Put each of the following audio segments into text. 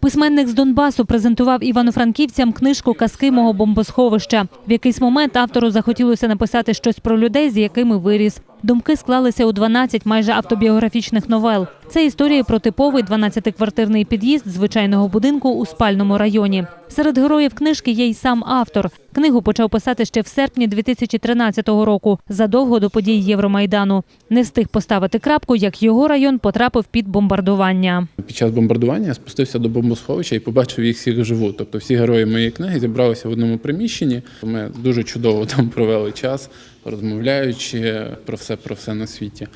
Письменник з Донбасу презентував івано-франківцям книжку Казки мого бомбосховища. В якийсь момент автору захотілося написати щось про людей, з якими виріс. Думки склалися у 12 майже автобіографічних новел. Це історії про типовий 12-квартирний під'їзд звичайного будинку у спальному районі. Серед героїв книжки є й сам автор. Книгу почав писати ще в серпні 2013 року, задовго до подій Євромайдану. Не встиг поставити крапку, як його район потрапив під бомбардування. Під час бомбардування я спустився до бомбосховища і побачив їх всіх живу. Тобто всі герої моєї книги зібралися в одному приміщенні. Ми дуже чудово там провели час, розмовляючи про все про все на світі,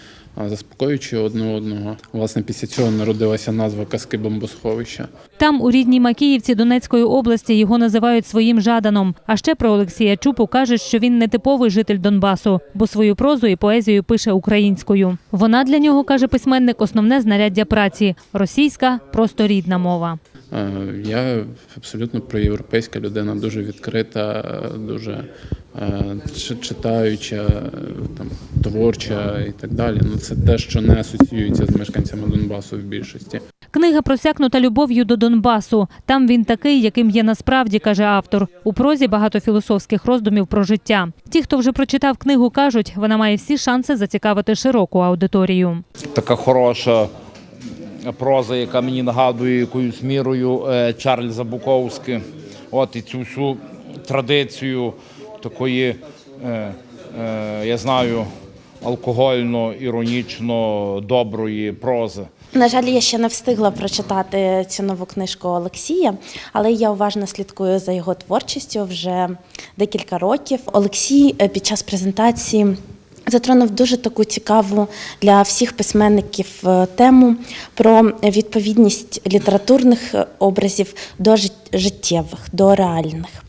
заспокоюючи одне одного. Власне, після цього народилася назва казки бомбосховища. Там, у рідній Макіївці Донецької області, його називають своїм жаданом. А ще про Олексія Чупу кажуть, що він не типовий житель Донбасу, бо свою прозу і поезію пише українською. Вона для нього каже письменник основне знаряддя праці російська просто рідна мова. Е, Я абсолютно проєвропейська людина, дуже відкрита, дуже читаюча, е, там, творча і так далі. Ну, це те, що не асоціюється з мешканцями Донбасу в більшості. Книга просякнута любов'ю до Донбасу. Там він такий, яким є насправді, каже автор. У прозі багато філософських роздумів про життя. Ті, хто вже прочитав книгу, кажуть, вона має всі шанси зацікавити широку аудиторію. така хороша проза, яка мені нагадує якоюсь мірою е, Чарльза Буковськи. От і цю всю традицію такої, е, е, я знаю, алкогольно, іронічно доброї прози. На жаль, я ще не встигла прочитати цю нову книжку Олексія, але я уважно слідкую за його творчістю вже декілька років. Олексій е, під час презентації затронув дуже таку цікаву для всіх письменників тему про відповідність літературних образів до життєвих, до реальних.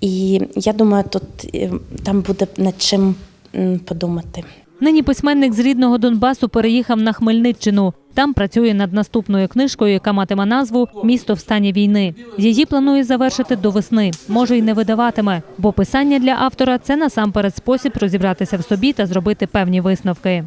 І я думаю, тут е, там буде над чим подумати. Нині письменник з рідного Донбасу переїхав на Хмельниччину. Там працює над наступною книжкою, яка матиме назву Місто в стані війни. Її планує завершити до весни. Може й не видаватиме, бо писання для автора це насамперед спосіб розібратися в собі та зробити певні висновки.